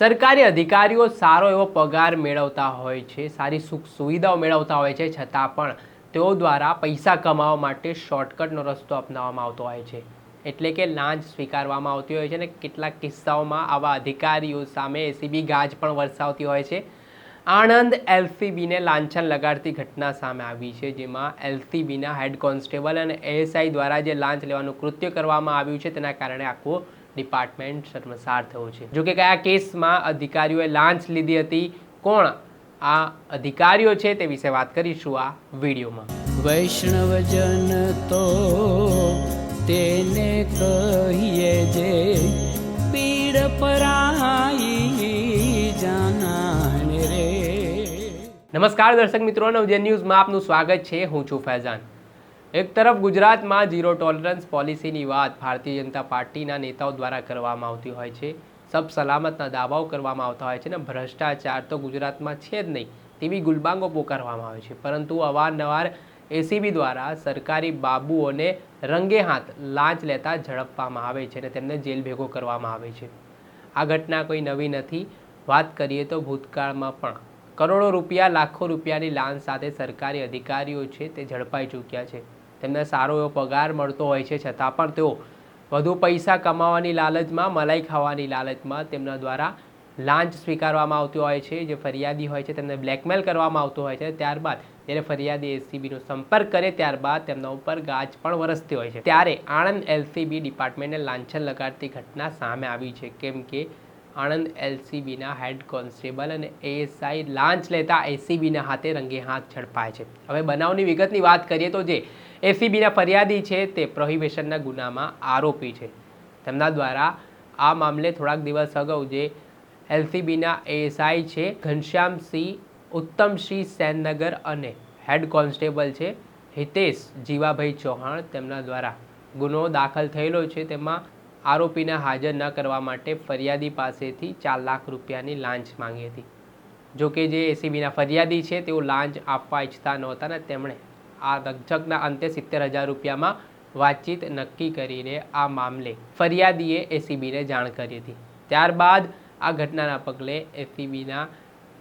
સરકારી અધિકારીઓ સારો એવો પગાર મેળવતા હોય છે, સારી સુખ સુવિધાઓ મેળવતા હોય છે, છતાં પણ તેઓ દ્વારા પૈસા કમાવા માટે શોર્ટકટનો રસ્તો અપનાવવામાં આવતો હોય છે. એટલે કે લાંચ સ્વીકારવામાં આવતી હોય છે અને કેટલાક કિસ્સાઓમાં આવા અધિકારીઓ સામે એસીબી ગાજ પણ વરસાવતી હોય છે. આણંદ એલસીબીને લાંછન લગાડતી ઘટના સામે આવી છે, જેમાં એલસીબીના હેડ કોન્સ્ટેબલ અને એએસઆઈ દ્વારા જે લાંચ લેવાનું કૃત્ય કરવામાં આવ્યું છે, તેના કારણે આખું ડિપાર્ટમેન્ટ શર્મસાર થયું છે. જોકે કયા કેસમાં અધિકારીઓએ લાંચ લીધી હતી કોણ આ અધિકારીઓ છે તે વિશે વાત કરીશું આ વિડીયોમાં. વૈષ્ણવજન તો તેને કહીએ જે પીડ પરાઈ જાનાને રે. નમસ્કાર દર્શક મિત્રો નવજન ન્યૂઝમાં આપનું સ્વાગત છે. હું છું ફૈઝાન. એક તરફ ગુજરાતમાં ઝીરો ટોલરન્સ પોલિસીની વાત ભારતીય જનતા પાર્ટીના નેતાઓ દ્વારા કરવામાં આવતી હોય છે. સબ સલામતના દાવાઓ કરવામાં આવતા હોય છે અને ભ્રષ્ટાચાર તો ગુજરાતમાં છે જ નહીં તેવી ગુલબાંગો પોકારવામાં આવે છે. પરંતુ અવારનવાર એસીબી દ્વારા સરકારી બાબુઓને રંગે હાથ લાંચ લેતા ઝડપવામાં આવે છે અને તેમને જેલ ભેગો કરવામાં આવે છે. આ ઘટના કોઈ નવી નથી. વાત કરીએ તો ભૂતકાળમાં પણ. કરોડો રૂપિયા, લાખો રૂપિયાની લાંચ સાથે સરકારી અધિકારીઓ છે તે ઝડપાઈ ચૂક્યા છે. તેમને સારો એવો પગાર મળતો હોય છે, છતાં પણ તેઓ વધુ પૈસા કમાવાની લાલચમાં, મલાઈ ખાવાની લાલચમાં તેમના દ્વારા લાંચ સ્વીકારવામાં આવતી હોય છે, જે ફરિયાદી હોય છે, તેમને બ્લેકમેલ કરવામાં આવતું હોય છે, ત્યારબાદ જ્યારે ફરિયાદી એસીબીનો સંપર્ક કરે, ત્યારબાદ તેમના ઉપર ગાજ પણ વરસતી હોય છે. ત્યારે આણંદ એલસીબી ડિપાર્ટમેન્ટને લાંછન લગાડતી ઘટના સામે આવી છે. કેમ કે આણંદ એલસીબીના હેડ કોન્સ્ટેબલ અને એએસઆઈ લાંચ લેતા એસીબીના હાથે રંગે હાથ ઝડપાય છે. હવે બનાવની વિગતની વાત કરીએ તો જે એસીબીના ફરિયાદી છે તે પ્રોહિબિશનના ગુનામાં આરોપી છે. તેમના દ્વારા આ મામલે થોડાક દિવસ અગાઉ જે એલસીબીના એએસઆઈ છે ઘનશ્યામસિંહ ઉત્તમસિંહ સેનનગર અને હેડ કોન્સ્ટેબલ છે હિતેશ જીવાભાઈ ચૌહાણ તેમના દ્વારા ગુનો દાખલ થયેલો છે. તેમાં આરોપીને હાજર ન કરવા માટે ફરિયાદી પાસેથી ચાર લાખ રૂપિયાની લાંચ માંગી હતી. જો કે જે એસીબીના ફરિયાદી છે, તેઓ લાંચ આપવા ઈચ્છતા નહોતા ને તેમણે આ રકઝકના અંતે સિત્તેર હજાર રૂપિયામાં વાતચીત નક્કી કરીને આ મામલે ફરિયાદીએ એસીબીને જાણ કરી હતી. ત્યારબાદ આ ઘટનાના પગલે એસીબીના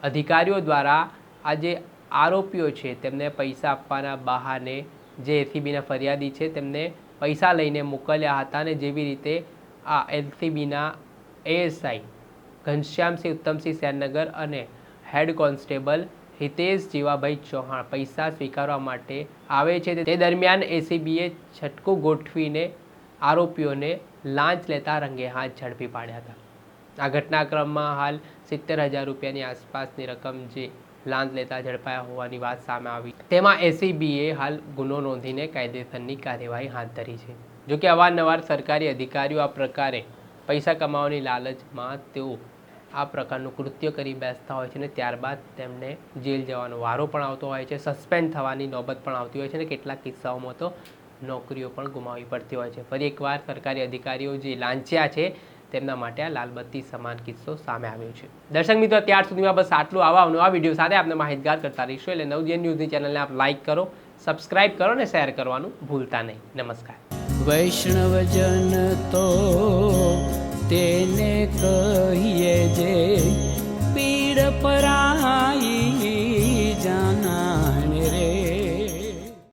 અધિકારીઓ દ્વારા આ જે આરોપીઓ છે, તેમને પૈસા આપવાના બહાને જે એસીબીના ફરિયાદી છે, તેમને પૈસા લઈને મોકલ્યા હતા અને જેવી રીતે આ એલસીબીના એએસઆઈ ઘનશ્યામસિંહ ઉત્તમસિંહ સેનનગર અને હેડ કોન્સ્ટેબલ હિતેશ જીવાભાઈ ચૌહાણ પૈસા સ્વીકારવા માટે આવે છે. તે દરમિયાન એસીબીએ છટકું ગોઠવીને આરોપીઓને લાંચ લેતા રંગે હાથ ઝડપી પાડ્યા હતા. આ ઘટનાક્રમમાં હાલ સિત્તેર હજાર રૂપિયાની આસપાસની રકમ જે લાંચ લેતા ઝડપાયા હોવાની વાત સામે આવી. તેમાં એસીબીએ હાલ ગુનો નોંધીને કાયદેસરની કાર્યવાહી હાથ ધરી છે. જો કે અવારનવાર સરકારી અધિકારીઓ આ પ્રકારે પૈસા કમાવાની લાલચમાં તેઓ આ પ્રકારનું કૃત્ય કરી બેસતા હોય છે અને ત્યારબાદ તેમને જેલ જવાનો વારો પણ આવતો હોય છે, સસ્પેન્ડ થવાની નોબત પણ આવતી હોય છે અને કેટલાક કિસ્સાઓમાં તો નોકરીઓ પણ ગુમાવવી પડતી હોય છે. ફરી એકવાર સરકારી અધિકારીઓ જે લાંચ્યા છે તેમના માટે આ લાલબત્તી સમાન કિસ્સો સામે આવ્યો છે. દર્શક મિત્રો અત્યાર સુધીમાં બસ આટલું. આવા નવા વીડિયો સાથે આપણે માહિતગાર કરતા રહીશું. એટલે નવજીવન ન્યૂઝની ચેનલને આપ લાઇક કરો, સબસ્ક્રાઇબ કરો અને શેર કરવાનું ભૂલતા નહીં. નમસ્કાર. વૈષ્ણવજન તો તેને કહીએ જે પીડ પરાઈ